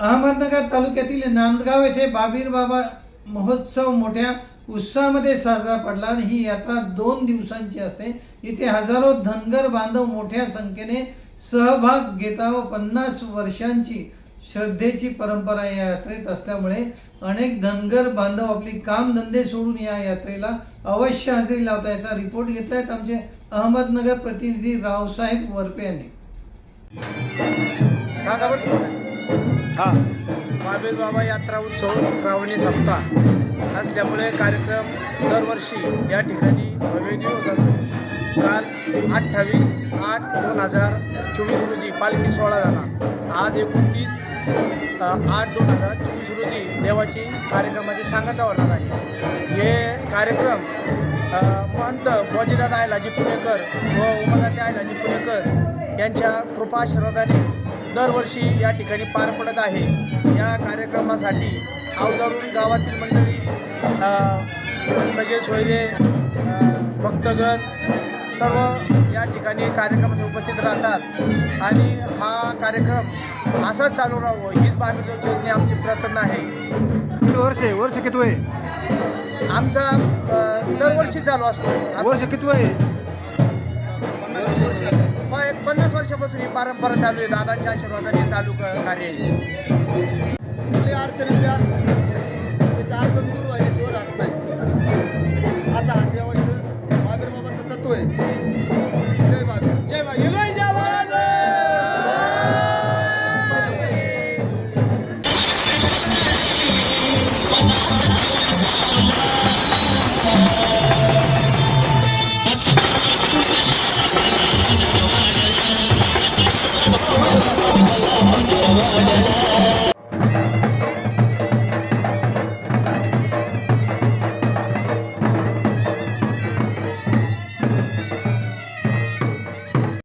अहमदनगर तालुक्यातील नांदगाव येथे बाबीर बाबा महोत्सव मोठ्या उत्साहामध्ये साजरा पडला आणि ही यात्रा दोन दिवसांची असते. इथे हजारो धनगर बांधव मोठ्या संख्येने सहभाग घेता व पन्नास वर्षांची श्रद्धेची परंपरा या यात्रेत असल्यामुळे अनेक धनगर बांधव आपली कामधंदे सोडून या यात्रेला अवश्य हजेरी लावता याचा रिपोर्ट घेत आहेत आमचे अहमदनगर प्रतिनिधी रावसाहेब वरपे यांनी. हा. महावीर बाबा यात्रा उत्सव श्रावणी हप्ता असल्यामुळे कार्यक्रम दरवर्षी या ठिकाणी भव्यदिव्य होतात काल अठ्ठावीस आठ दोन हजार चोवीस रोजी पालखी सोहळा झाला. आज एकोणतीस आठ दोन हजार चोवीस रोजी देवाची कार्यक्रमाची सांगता होणार आहे. हे कार्यक्रम पंत महंत बॉजीदादा आयलाजी पुणेकर व उमादाते आयलाजी पुणेकर यांच्या कृपा आशीर्वादाने दरवर्षी या ठिकाणी पार पडत आहे. या कार्यक्रमासाठी अवजारून गावातील मंडळी सगळे सोयरे भक्तगण सर्व या ठिकाणी कार्यक्रमात उपस्थित राहतात. आणि हा कार्यक्रम असाच चालू राहावं हीच चौधरी आमची प्रार्थना आहे. किती वर्ष आहे? वर्ष किती आहे? आमचा दरवर्षी चालू असतो. वर्ष किती आहे? वर्षापासून ही परंपरा चालू आहे. दादांच्या आशीर्वादाने चालू कार्य आहे. अडचणी असतात त्याची अडचण दूर व्हायशिवाय राहत नाही. असा हा देवाचं महावीर बाबाचं सत्व आहे.